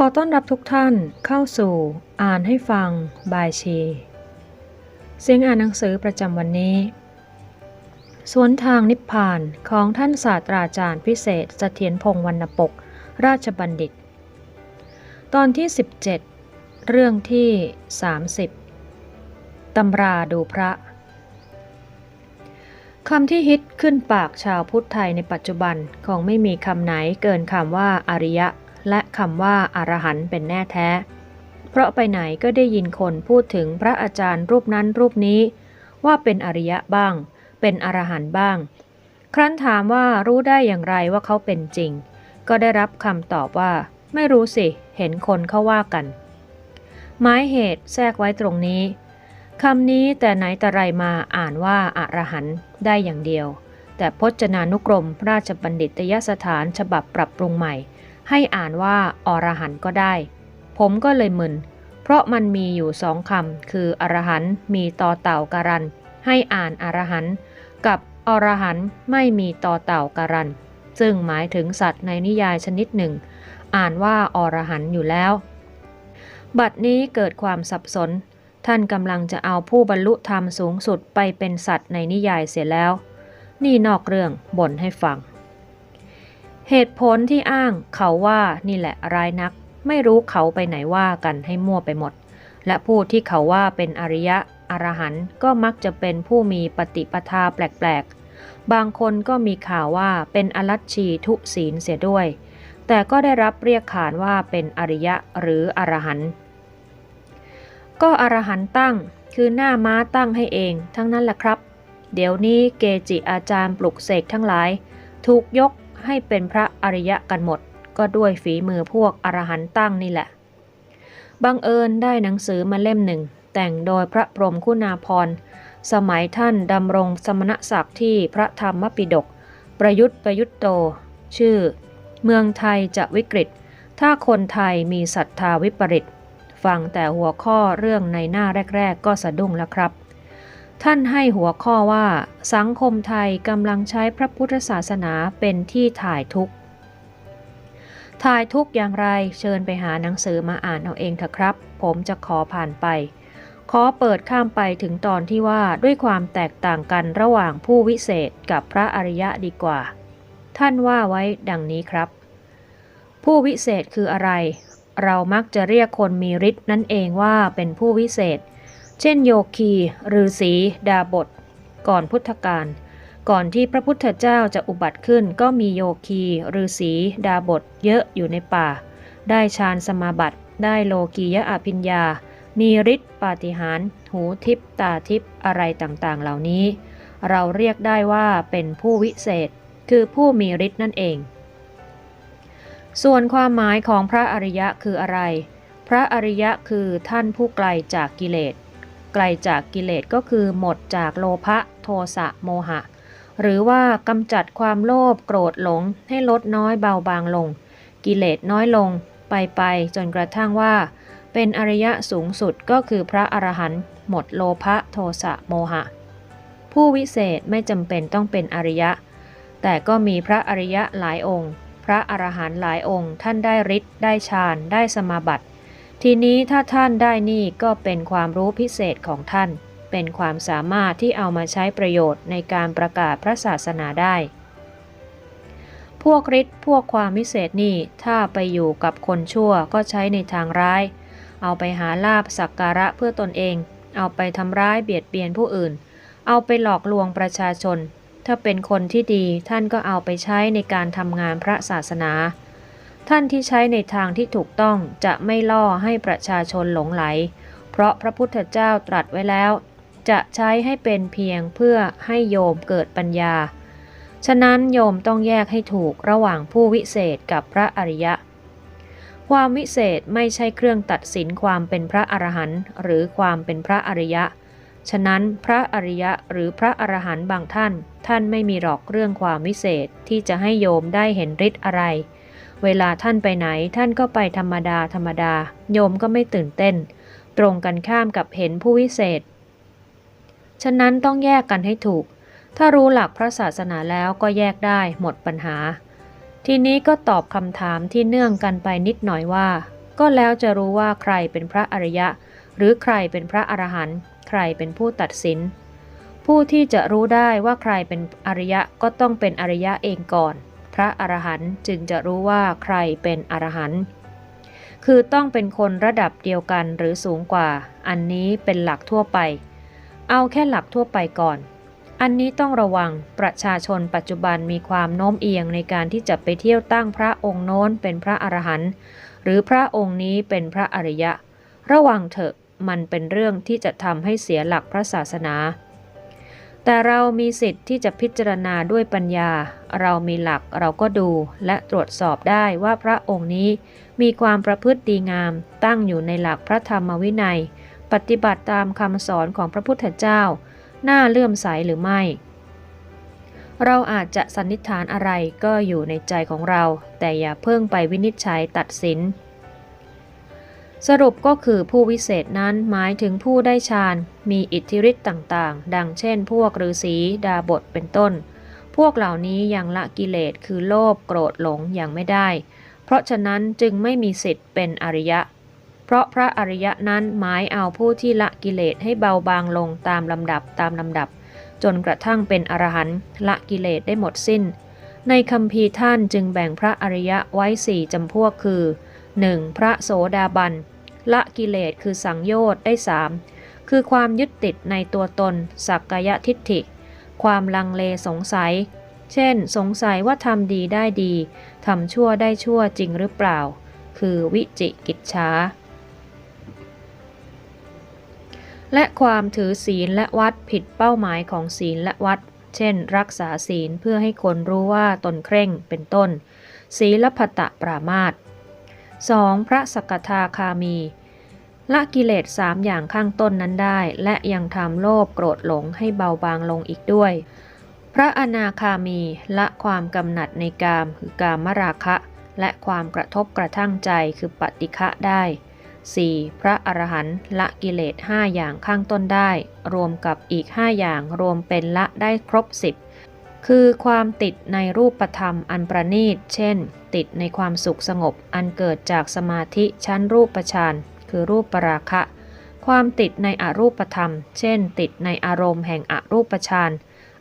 ขอต้อนรับทุกท่านเข้าสู่ อ่านให้ฟัง บายชี เสียงอ่านหนังสือประจำวันนี้ สวนทางนิพพานของท่านศาสตราจารย์พิเศษเสถียรพงษ์วรรณปก ราชบัณฑิต ตอนที่ 17 เรื่องที่ 30ตำราดูพระคำที่ฮิตขึ้นปากชาวพุทธไทยในปัจจุบันคงไม่มีคำไหนเกินคำว่าอริยะ และคำว่าอารหันต์เป็นแน่แท้ เพราะไปไหนก็ได้ยินคนพูดถึงพระอาจารย์รูปนั้นรูปนี้ ว่าเป็นอริยะบ้าง เป็นอรหันต์บ้าง ครั้นถามว่ารู้ได้อย่างไรว่าเขาเป็นจริง ก็ได้รับคำตอบว่า ไม่รู้สิ เห็นคนเขาว่ากัน หมายเหตุแทรกไว้ตรงนี้คำนี้แต่ไหนแต่ไรมาอ่านว่าอรหันต์ได้อย่างเดียว แต่พจนานุกรมราชบัณฑิตยสถานฉบับปรับปรุงใหม่ ให้อ่านว่าอรหันต์ก็ได้ ผมก็เลยมึน เพราะมันมีอยู่สองคำคืออรหันต์มีต่อเต่าการัน ให้อ่านอรหันต์กับอรหันต์ไม่มีต่อเต่าการัน ซึ่งหมายถึงสัตว์ในนิยายชนิดหนึ่ง อ่านว่าอรหันต์อยู่แล้ว บัดนี้เกิดความสับสน ท่านกำลังจะเอาผู้บรรลุธรรมสูงสุดไปเป็นสัตว์ในนิยายเสียแล้ว นี่นอกเรื่องบ่นให้ฟัง เหตุผลที่อ้างเขาว่านี่แหละร้ายนัก ไม่รู้เขาไปไหนว่ากันให้มั่วไปหมด และผู้ที่เขาว่าเป็นอริยะอรหันต์ก็มักจะเป็นผู้มีปฏิปทาแปลกๆ บางคนก็มีข่าวว่าเป็นอรัชชีทุศีลเสียด้วย แต่ก็ได้รับเรียกขานว่าเป็นอริยะหรืออรหันต์ก็อรหันต์ตั้งคือหน้าม้าตั้งให้เอง ทั้งนั้นแหละครับ เดี๋ยวนี้เกจิอาจารย์ปลุกเสกทั้งหลาย ถูกยก ให้เป็นพระอริยะกันหมด ก็ด้วยฝีมือพวกอรหันต์ตั้งนี่แหละ บังเอิญได้หนังสือมาเล่มหนึ่ง แต่งโดยพระพรหมคุณาพร สมัยท่านดำรงสมณศักดิ์ที่พระธรรมปิฎกประยุทธ์ประยุทธ์โต ชื่อ เมืองไทยจะวิกฤต ถ้าคนไทยมีศรัทธาวิปริตฟังแต่หัวข้อเรื่องในหน้าแรก ๆ ก็สะดุ้งแล้วครับ ท่านให้หัวข้อว่า สังคมไทยกำลังใช้พระพุทธศาสนาเป็นที่ถ่ายทุกข์ ถ่ายทุกข์อย่างไรเชิญไปหาหนังสือมาอ่านเอาเองเถอะครับ ผมจะขอผ่านไป ขอเปิดข้ามไปถึงตอนที่ว่าด้วยความแตกต่างกันระหว่างผู้วิเศษกับพระอริยะดีกว่า ท่านว่าไว้ดังนี้ครับ ผู้วิเศษคืออะไร เรามักจะเรียกคนมีฤทธิ์นั่นเองว่าเป็นผู้วิเศษเเช่นโยคีฤาษีดาบท ก่อนพุทธกาลก่อนที่พระพุทธเจ้าจะอุบัติขึ้นก็มีโยคีฤาษีดาบทเยอะอยู่ในป่า ได้ฌานสมาบัติ ได้โลกียะอภิญญา มีฤทธิ์ปาฏิหาริย์หูทิพตาทิพอะไรต่างๆ เหล่านี้ เราเรียกได้ว่าเป็นผู้วิเศษ คือผู้มีฤทธิ์นั่นเอง ส่วนความหมายของพระอริยะคืออะไร พระอริยะคือท่านผู้ไกลจากกิเลส ไกลจากกิเลสก็คือหมดจากโลภะโทสะโมหะ หรือว่ากำจัดความโลภโกรธหลงให้ลดน้อยเบาบางลง กิเลสน้อยลงไปไปจนกระทั่งว่า เป็นอริยะสูงสุดก็คือพระอรหันต์หมดโลภะโทสะโมหะ ผู้วิเศษไม่จำเป็นต้องเป็นอริยะ แต่ก็มีพระอริยะหลายองค์ พระอรหันต์หลายองค์ ท่านได้ฤทธิ์ได้ฌานได้สมาบัติ ทีนี้ถ้าท่านได้นี่ก็เป็นความรู้พิเศษของท่าน เป็นความสามารถที่เอามาใช้ประโยชน์ในการประกาศพระศาสนาได้ พวกฤทธิ์พวกความวิเศษนี่ถ้าไปอยู่กับคนชั่วก็ใช้ในทางร้าย เอาไปหาลาบสักการะเพื่อตนเอง เอาไปทำร้ายเบียดเบียนผู้อื่น เอาไปหลอกลวงประชาชน ถ้าเป็นคนที่ดีท่านก็เอาไปใช้ในการทำงานพระศาสนา ท่านที่ใช้ในทางที่ถูกต้องจะไม่ล่อให้ประชาชนหลงไหล เพราะพระพุทธเจ้าตรัสไว้แล้ว จะใช้ให้เป็นเพียงเพื่อให้โยมเกิดปัญญา ฉะนั้นโยมต้องแยกให้ถูกระหว่างผู้วิเศษกับพระอริยะ ความวิเศษไม่ใช่เครื่องตัดสินความเป็นพระอรหันต์หรือความเป็นพระอริยะ ฉะนั้นพระอริยะหรือพระอรหันต์บางท่าน ท่านไม่มีหรอกเรื่องความวิเศษที่จะให้โยมได้เห็นฤทธิ์อะไร เวลาท่านไปไหนท่านก็ไปธรรมดาธรรมดา โยมก็ไม่ตื่นเต้น ตรงกันข้ามกับเห็นผู้วิเศษ ฉะนั้นต้องแยกกันให้ถูก ถ้ารู้หลักพระศาสนาแล้วก็แยกได้หมดปัญหา ทีนี้ก็ตอบคำถามที่เนื่องกันไปนิดหน่อยว่า ก็แล้วจะรู้ว่าใครเป็นพระอริยะ หรือใครเป็นพระอรหันต์ใครเป็นผู้ตัดสินผู้ที่จะรู้ได้ว่าใครเป็นอริยะก็ต้องเป็นอริยะเองก่อน พระอรหันต์จึงจะรู้ว่าใครเป็นอรหันต์คือต้องเป็นคนระดับเดียวกันหรือสูงกว่า อันนี้เป็นหลักทั่วไป เอาแค่หลักทั่วไปก่อน อันนี้ต้องระวังประชาชนปัจจุบันมีความโน้มเอียงในการที่จะไปเที่ยวตั้งพระองค์โน้นเป็นพระอรหันต์หรือพระองค์นี้เป็นพระอริยะ ระวังเถอะมันเป็นเรื่องที่จะทำให้เสียหลักพระศาสนา แต่เรามีสิทธิ์ที่จะพิจารณาด้วยปัญญา เรามีหลักเราก็ดูและตรวจสอบได้ว่าพระองค์นี้มีความประพฤติดีงามตั้งอยู่ในหลักพระธรรมวินัย ปฏิบัติตามคำสอนของพระพุทธเจ้า น่าเลื่อมใสหรือไม่ เราอาจจะสันนิษฐานอะไรก็อยู่ในใจของเรา แต่อย่าเพิ่งไปวินิจฉัยตัดสิน สรุปก็คือผู้วิเศษนั้นหมายถึงผู้ได้ฌานมีอิทธิฤทธิ์ต่างๆ ดังเช่น พวกฤาษีดาบทเป็นต้น พวกเหล่านี้ยังละกิเลสคือโลภโกรธหลงยังไม่ได้ เพราะฉะนั้นจึงไม่มีสิทธิ์เป็นอริยะ เพราะพระอริยะนั้นหมายเอาผู้ที่ละกิเลสให้เบาบางลงตามลำดับตามลำดับ จนกระทั่งเป็นอรหันต์ละกิเลสได้หมดสิ้น ในคำพีร์ท่านจึงแบ่งพระอริยะไว้สี่จำพวกคือ 1. พระโสดาบัน ละกิเลสคือสังโยชน์ได้สามคือความยึดติดในตัวตน สักกายทิฏฐิ ความลังเลสงสัย เช่น สงสัยว่าทำดีได้ดีทำชั่วได้ชั่วจริงหรือเปล่า คือวิจิกิจฉาและความถือศีลและวัดผิดเป้าหมายของศีลและวัด เช่น รักษาศีลเพื่อให้คนรู้ว่าตนเคร่งเป็นต้น ศีลพัตตปรามาต 2. พระสกทาคามีละกิเลสสามอย่างข้างต้นนั้นได้ และยังทำโลภโกรธหลงให้เบาบางลงอีกด้วย พระอนาคามีละความกำหนัดในกามคือกามราคะ และความกระทบกระทั่งใจคือปฏิฆะได้ 4. พระอรหันต์ละกิเลสห้าอย่างข้างต้นได้ รวมกับอีกห้าอย่างรวมเป็นละได้ครบสิบ คือความติดในรูปธรรมอันประณีต เช่น ติดในความสุขสงบอันเกิดจากสมาธิชั้นรูปฌานคือรูปปราคะ ความติดในอรูปธรรม เช่น ติดในอารมณ์แห่งอรูปฌาน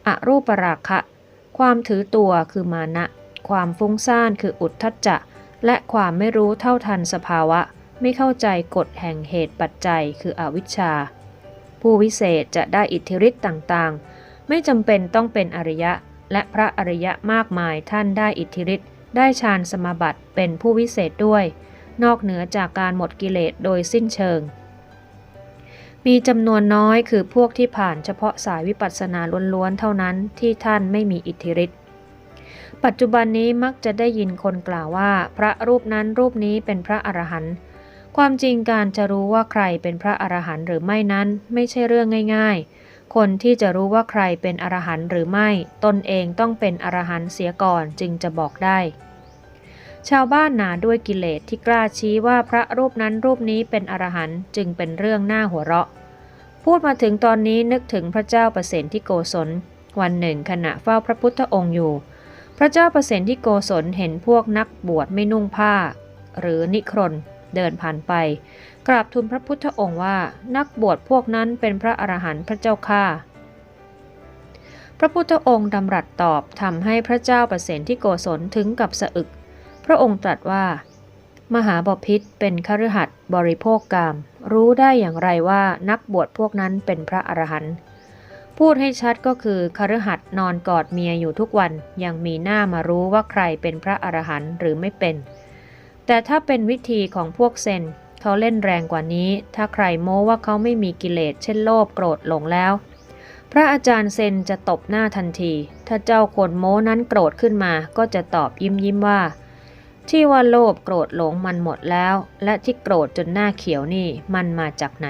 อรูปราคะ ความถือตัวคือมานะ ความฟุ้งซ่านคืออุทธัจจะ และความไม่รู้เท่าทันสภาวะ ไม่เข้าใจกฎแห่งเหตุปัจจัยคืออวิชชา ผู้วิเศษจะได้อิทธิฤทธิ์ต่างๆ ไม่จำเป็นต้องเป็นอริยะ และพระอริยะมากมายท่านได้อิทธิฤทธิ์ได้ฌานสมาบัติเป็นผู้วิเศษด้วย นอกเหนือจากการหมดกิเลสโดยสิ้นเชิง มีจำนวนน้อยคือพวกที่ผ่านเฉพาะสายวิปัสสนาล้วนๆเท่านั้นที่ท่านไม่มีอิทธิฤทธิ์ปัจจุบันนี้มักจะได้ยินคนกล่าวว่า พระรูปนั้นรูปนี้เป็นพระอรหันต์ความจริงการจะรู้ว่าใครเป็นพระอรหันต์หรือไม่นั้นไม่ใช่เรื่องง่าย ๆ คนที่จะรู้ว่าใครเป็นอรหันต์หรือไม่ ตนเองต้องเป็นอรหันต์เสียก่อนจึงจะบอกได้ ชาวบ้านหนาด้วยกิเลสที่กล้าชี้ว่าพระรูปนั้นรูปนี้เป็นอรหันต์จึงเป็นเรื่องน่าหัวเราะ พูดมาถึงตอนนี้นึกถึงพระเจ้าประเสนที่โกศล วันหนึ่งขณะเฝ้าพระพุทธองค์อยู่ พระเจ้าประเสนที่โกศลเห็นพวกนักบวชไม่นุ่งผ้า หรือนิครนเดินผ่านไป กราบทูลพระพุทธองค์ว่านักบวชพวกนั้นเป็นพระอรหันต์พระเจ้าข้าพระพุทธองค์ดำรัสตอบทำให้พระเจ้าประเสนที่โกศลถึงกับสะอึก พระองค์ตรัสว่า มหาบพิษเป็นคฤหัสถ์บริโภคกามรู้ได้อย่างไรว่านักบวชพวกนั้นเป็นพระอรหันต์พูดให้ชัดก็คือคฤหัสถ์นอนกอดเมียอยู่ทุกวันยังมีหน้ามารู้ว่าใครเป็นพระอรหันต์หรือไม่เป็น แต่ถ้าเป็นวิธีของพวกเซน เขาเล่นแรงกว่านี้ ถ้าใครโม้ว่าเขาไม่มีกิเลสเช่นโลภโกรธหลงแล้ว พระอาจารย์เซนจะตบหน้าทันที ถ้าเจ้าคนโม้นั้นโกรธขึ้นมา ก็จะตอบยิ้มยิ้มว่า ที่ว่าโลภโกรธหลงมันหมดแล้ว และที่โกรธจนหน้าเขียวนี่มันมาจากไหน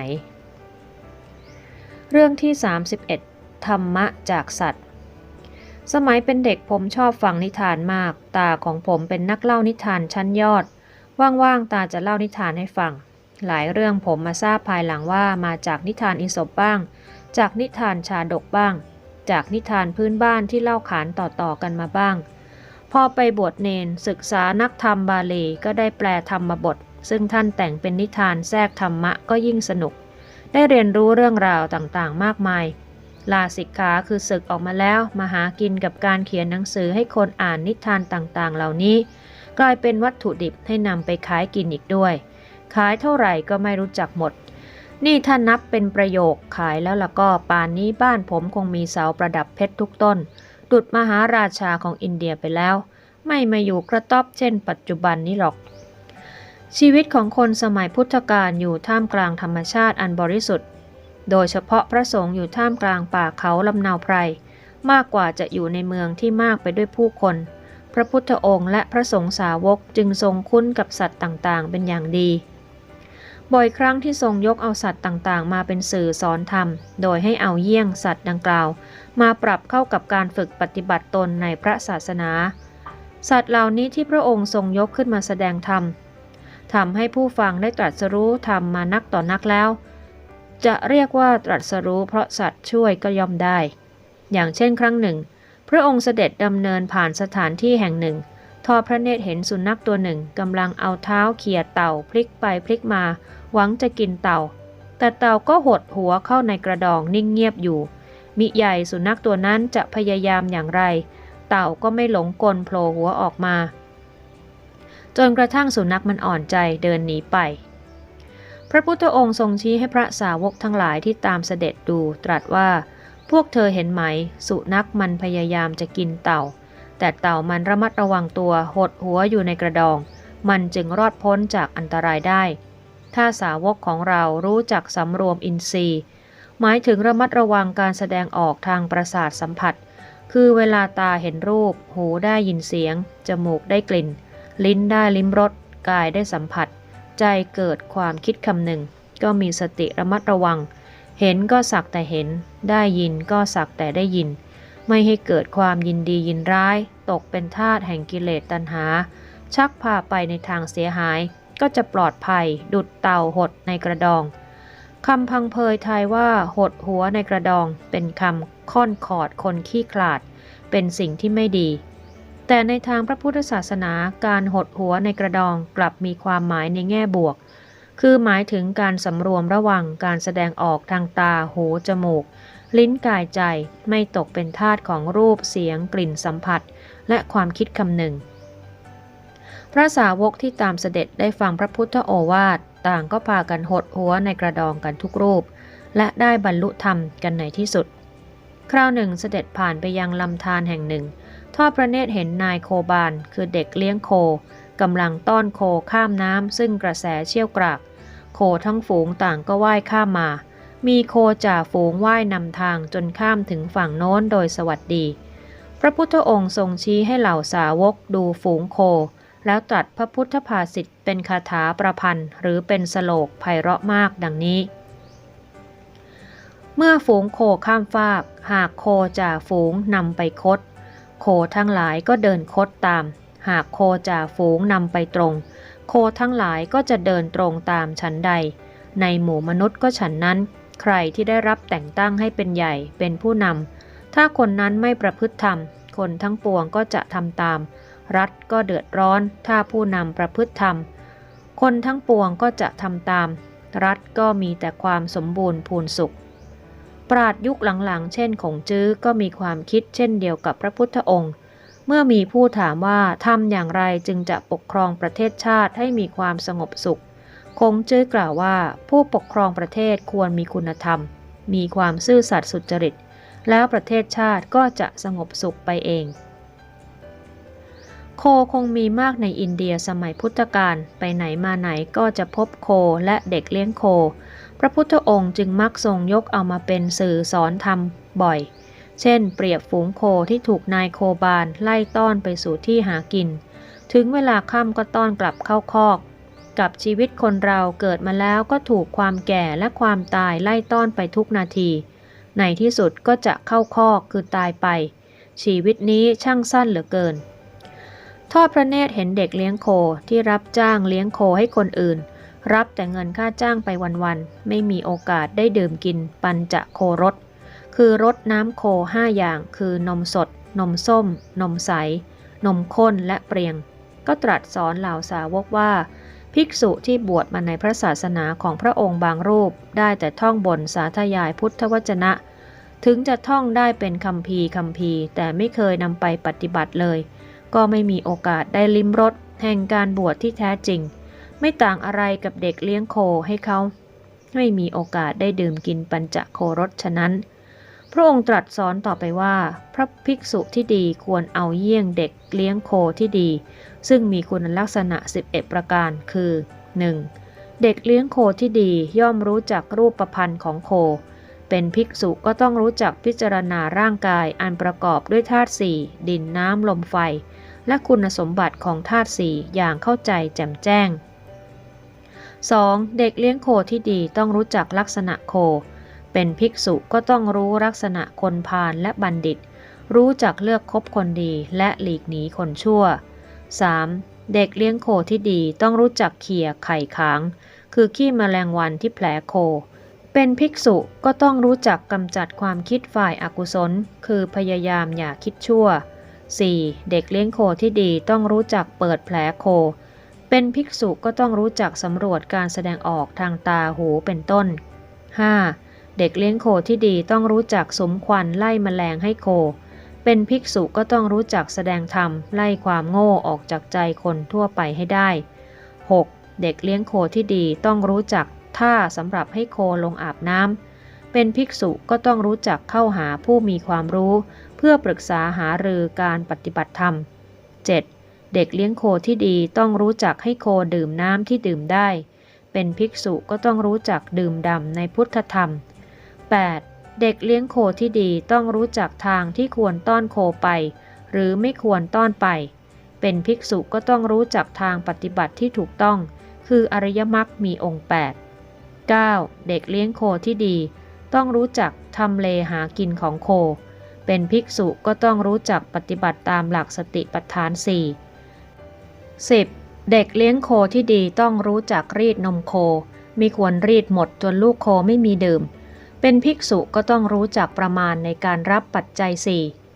เรื่องที่ 31 ธรรมะจากสัตว์สมัยเป็นเด็กผมชอบฟังนิทานมาก ตาของผมเป็นนักเล่านิทานชั้นยอด ว่างๆ ตาจะเล่านิทานให้ฟัง หลายเรื่องผมมาทราบภายหลังว่ามาจากนิทานอิศบบ้าง จากนิทานชาดกบ้าง จากนิทานพื้นบ้านที่เล่าขานต่อๆกันมาบ้าง พอไปบวชเนนศึกษานักธรรมบาลีก็ได้แปลธรรมบท ซึ่งท่านแต่งเป็นนิทานแทรกธรรมะก็ยิ่งสนุก ได้เรียนรู้เรื่องราวต่างๆ มากมาย ลาสิกขาคือศึกออกมาแล้วมาหากินกับการเขียนหนังสือให้คนอ่านนิทานต่างๆ เหล่านี้ กลายเป็นวัตถุดิบให้นำไปขายกินอีกด้วย ขายเท่าไหร่ก็ไม่รู้จักหมด นี่ถ้านับเป็นประโยคขายแล้วล่ะก็ป่านนี้บ้านผมคงมีเสาประดับเพชรทุกต้น ดุดมหาราชาของอินเดียไปแล้ว ไม่มาอยู่กระต๊อบเช่น ปัจจุบันนี้หรอก ชีวิตของคนสมัยพุทธกาลอยู่ท่ามกลางธรรมชาติอันบริสุทธิ์ โดยเฉพาะพระสงฆ์อยู่ท่ามกลางป่าเขาลำนาวไพรมากกว่าจะอยู่ในเมืองที่มากไปด้วยผู้คน พระพุทธองค์และพระสงฆ์สาวกจึงทรงคุ้นกับสัตว์ต่างๆ เป็นอย่างดี บ่อยครั้งที่ทรงยกเอาสัตว์ต่างๆ มาเป็นสื่อสอนธรรม โดยให้เอาเยี่ยงสัตว์ดังกล่าว มาปรับเข้ากับการฝึกปฏิบัติตนในพระศาสนา สัตว์เหล่านี้ที่พระองค์ทรงยกขึ้นมาแสดงธรรมทำให้ผู้ฟังได้ตรัสรู้ธรรมมานักต่อนักแล้ว จะเรียกว่าตรัสรู้เพราะสัตว์ช่วยก็ย่อมได้ อย่างเช่นครั้งหนึ่ง พระองค์เสด็จดำเนินผ่านสถานที่แห่งหนึ่ง ทอพระเนตรเห็นสุนัขตัวหนึ่งกำลังเอาเท้าเขี่ยเต่าพลิกไปพลิกมา หวังจะกินเต่า แต่เต่าก็หดหัวเข้าในกระดองนิ่งเงียบอยู่ มิใหญ่สุนัขตัวนั้นจะพยายามอย่างไร เต่าก็ไม่หลงกลโผล่หัวออกมา จนกระทั่งสุนัขมันอ่อนใจเดินหนีไป พระพุทธองค์ทรงชี้ให้พระสาวกทั้งหลายที่ตามเสด็จดูตรัสว่า พวกเธอเห็นไหม สุนัขมันพยายามจะกินเต่า แต่เต่ามันระมัดระวังตัวหดหัวอยู่ในกระดอง มันจึงรอดพ้นจากอันตรายได้ ถ้าสาวกของเรารู้จักสำรวมอินทรีย์ หมายถึงระมัดระวังการแสดงออกทางประสาทสัมผัส คือเวลาตาเห็นรูป หูได้ยินเสียง จมูกได้กลิ่น ลิ้นได้ลิ้มรส กายได้สัมผัส ใจเกิดความคิดคำหนึ่ง ก็มีสติระมัดระวัง เห็นก็สักแต่เห็น ได้ยินก็สักแต่ได้ยิน ไม่ให้เกิดความยินดียินร้าย ตกเป็นทาสแห่งกิเลสตัณหา ชักพาไปในทางเสียหาย ก็จะปลอดภัย ดุดเต่าหดในกระดองคำพังเพยทายว่าหดหัวในกระดอง เป็นคำค่อนขอดคนขี้ขลาด เป็นสิ่งที่ไม่ดี แต่ในทางพระพุทธศาสนาการหดหัวในกระดองกลับมีความหมายในแง่บวก คือหมายถึงการสำรวมระวังการแสดงออกทางตา หู จมูก ลิ้นกายใจ ไม่ตกเป็นทาสของรูป เสียง กลิ่นสัมผัส และความคิดคำหนึ่ง พระสาวกที่ตามเสด็จได้ฟังพระพุทธโอวาท ต่างก็พากันหดหัวในกระดองกันทุกรูป และได้บรรลุธรรมกันในที่สุด คราวหนึ่งเสด็จผ่านไปยังลำธารแห่งหนึ่ง ทอดพระเนตรเห็นนายโคบาน คือเด็กเลี้ยงโค กำลังต้อนโคข้ามน้ำซึ่งกระแสเชี่ยวกราก โคทั้งฝูงต่างก็ว่ายข้ามมา มีโคจ่าฝูงว่ายนำทางจนข้ามถึงฝั่งโน้นโดยสวัสดี พระพุทธองค์ทรงชี้ให้เหล่าสาวกดูฝูงโค แล้วตรัสพระพุทธภาษิตเป็นคาถาประพันธ์ หรือเป็นสโลกไพเราะมากดังนี้ เมื่อฝูงโคข้ามฟาก หากโคจ่าฝูงนำไปคด โคทั้งหลายก็เดินคดตาม หากโคจ่าฝูงนำไปตรง โคทั้งหลายก็จะเดินตรงตามฉันใด ในหมู่มนุษย์ก็ฉันนั้น ใครที่ได้รับแต่งตั้งให้เป็นใหญ่เป็นผู้นำถ้าคนนั้นไม่ประพฤติธรรม คนทั้งปวงก็จะทำตาม รัฐก็เดือดร้อน ถ้าผู้นำประพฤติธรรม คนทั้งปวงก็จะทำตาม รัฐก็มีแต่ความสมบูรณ์พูนสุขปราดยุคหลังๆ เช่นของจื้อก็มีความคิดเช่นเดียวกับพระพุทธองค์ เมื่อมีผู้ถามว่าทำอย่างไรจึงจะปกครองประเทศชาติให้มีความสงบสุข คงจื้อกล่าวว่าผู้ปกครองประเทศควรมีคุณธรรม มีความซื่อสัตย์สุจริต แล้วประเทศชาติก็จะสงบสุขไปเอง โคคงมีมากในอินเดียสมัยพุทธกาลไปไหนมาไหนก็จะพบโคและเด็กเลี้ยงโค พระพุทธองค์จึงมักทรงยกเอามาเป็นสื่อสอนธรรมบ่อย เช่น เปรียบฝูงโคที่ถูกนายโคบานไล่ต้อนไปสู่ที่หากิน ถึงเวลาค่ำก็ต้อนกลับเข้าคอก กับชีวิตคนเราเกิดมาแล้วก็ถูกความแก่และความตายไล่ต้อนไปทุกนาที ในที่สุดก็จะเข้าคอกคือตายไป ชีวิตนี้ช่างสั้นเหลือเกิน ทอดพระเนตรเห็นเด็กเลี้ยงโคที่รับจ้างเลี้ยงโคให้คนอื่นรับแต่เงินค่าจ้างไปวันๆ ไม่มีโอกาสได้ดื่มกินปัญจะโครส คือรสน้ำโคห้าอย่าง คือนมสด นมส้ม นมใส นมข้นและเปรียง ก็ตรัสสอนเหล่าสาวกว่า ภิกษุที่บวชมาในพระศาสนาของพระองค์บางรูป ได้แต่ท่องบนสาธยายพุทธวจนะ ถึงจะท่องได้เป็นคำพีคำพีแต่ไม่เคยนำไปปฏิบัติเลย ก็ไม่มีโอกาสได้ลิ้มรสแห่งการบวชที่แท้จริง ไม่ต่างอะไรกับเด็กเลี้ยงโคให้เขา ไม่มีโอกาสได้ดื่มกินปัญจโครสฉะนั้น พระองค์ตรัสสอนต่อไปว่า พระภิกษุที่ดีควรเอาเยี่ยงเด็กเลี้ยงโคที่ดี ซึ่งมีคุณลักษณะ 11 ประการคือ 1. เด็กเลี้ยงโคที่ดีย่อมรู้จักรูปประพันธ์ของโค เป็นภิกษุก็ต้องรู้จักพิจารณาร่างกายอันประกอบด้วยธาตุสี่ดินน้ำลมไฟ และคุณสมบัติของธาตุสี่อย่างเข้าใจแจ่มแจ้ง 2. เด็กเลี้ยงโคที่ดีต้องรู้จักลักษณะโค เป็นภิกษุก็ต้องรู้ลักษณะคนพาลและบัณฑิต รู้จักเลือกคบคนดีและหลีกหนีคนชั่ว 3. เด็กเลี้ยงโคที่ดีต้องรู้จักเขี่ยไข่ขาง คือขี้แมลงวันที่แผลโค เป็นภิกษุก็ต้องรู้จักกำจัดความคิดฝ่ายอากุศล คือพยายามอย่าคิดชั่ว 4. เด็กเลี้ยงโคที่ดีต้องรู้จักเปิดแผลโค เป็นภิกษุก็ต้องรู้จักสำรวจการแสดงออกทางตาหูเป็นต้น 5. เด็กเลี้ยงโคที่ดีต้องรู้จักสมควันไล่แมลงให้โค เป็นภิกษุก็ต้องรู้จักแสดงธรรมไล่ความโง่ออกจากใจคนทั่วไปให้ได้ 6. เด็กเลี้ยงโคที่ดีต้องรู้จักท่าสำหรับให้โคลงอาบน้ำ เป็นภิกษุก็ต้องรู้จักเข้าหาผู้มีความรู้ เพื่อปรึกษาหารือการปฏิบัติธรรม 7. เด็กเลี้ยงโคที่ดีต้องรู้จักให้โคดื่มน้ำที่ดื่มได้ เป็นภิกษุก็ต้องรู้จักดื่มดำในพุทธธรรม 8. เด็กเลี้ยงโคที่ดีต้องรู้จักทางที่ควรต้อนโคไป หรือไม่ควรต้อนไป เป็นภิกษุก็ต้องรู้จักทางปฏิบัติที่ถูกต้อง คืออริยมรรคมีองค์ 8 9. เด็กเลี้ยงโคที่ดี ต้องรู้จักทำเลหากินของโค เป็นภิกษุก็ต้องรู้จักปฏิบัติตามหลักสติปัฏฐาน 4 10. เด็กเลี้ยงโคที่ดีต้องรู้จักรีดนมโคมีควรรีดหมดจนลูกโคไม่มีดื่ม เป็นภิกษุก็ต้องรู้จักประมาณในการรับปัจจัย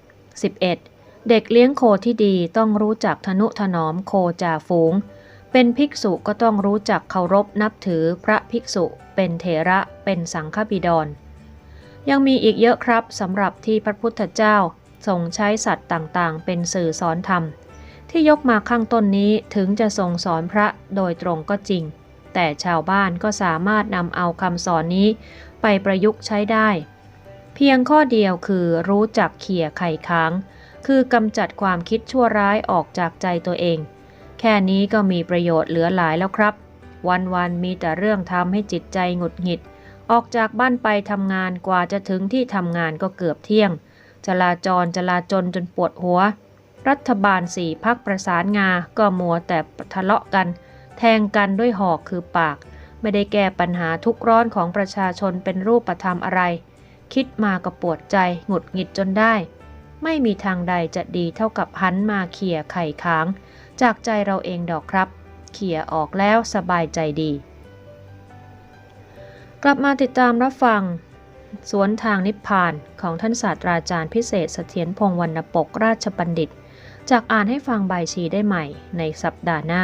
4 11. เด็กเลี้ยงโคที่ดีต้องรู้จักทนุถนอมโคจ่าฝูง เป็นภิกษุก็ต้องรู้จักเคารพนับถือพระภิกษุ เป็นเถระเป็นสังฆบิดร ยังมีอีกเยอะครับสำหรับที่พระพุทธเจ้าทรงใช้สัตว์ต่างๆ เป็นสื่อสอนธรรม ที่ยกมาข้างต้นนี้ถึงจะทรงสอนพระโดยตรงก็จริง แต่ชาวบ้านก็สามารถนำเอาคำสอนนี้ไปประยุกต์ใช้ได้ เพียงข้อเดียวคือรู้จักเขี่ยไข่ค้าง คือกำจัดความคิดชั่วร้ายออกจากใจตัวเอง แค่นี้ก็มีประโยชน์เหลือหลายแล้วครับ วันๆมีแต่เรื่องทำให้จิตใจหงุดหงิด ออกจากบ้านไปทำงานกว่าจะถึงที่ทำงานก็เกือบเที่ยงจลาจรจลาจนจนปวดหัว รัฐบาลสี่พักประสานงาก็มัวแต่ทะเลาะกัน แทงกันด้วยหอกคือปาก ไม่ได้แก้ปัญหาทุกร้อนของประชาชนเป็นรูปธรรมอะไร คิดมาก็ปวดใจหงุดหงิดจนได้ ไม่มีทางใดจะดีเท่ากับหันมาเขี่ยไข่ค้าง จากใจเราเองดอกครับ เขี่ยออกแล้วสบายใจดี กลับมาติดตามรับฟังสวนทางนิพพานของท่านศาสตราจารย์พิเศษเสถียรพงษ์วรรณปกราชบัณฑิต จากอ่านให้ฟังใบชีได้ใหม่ในสัปดาห์หน้า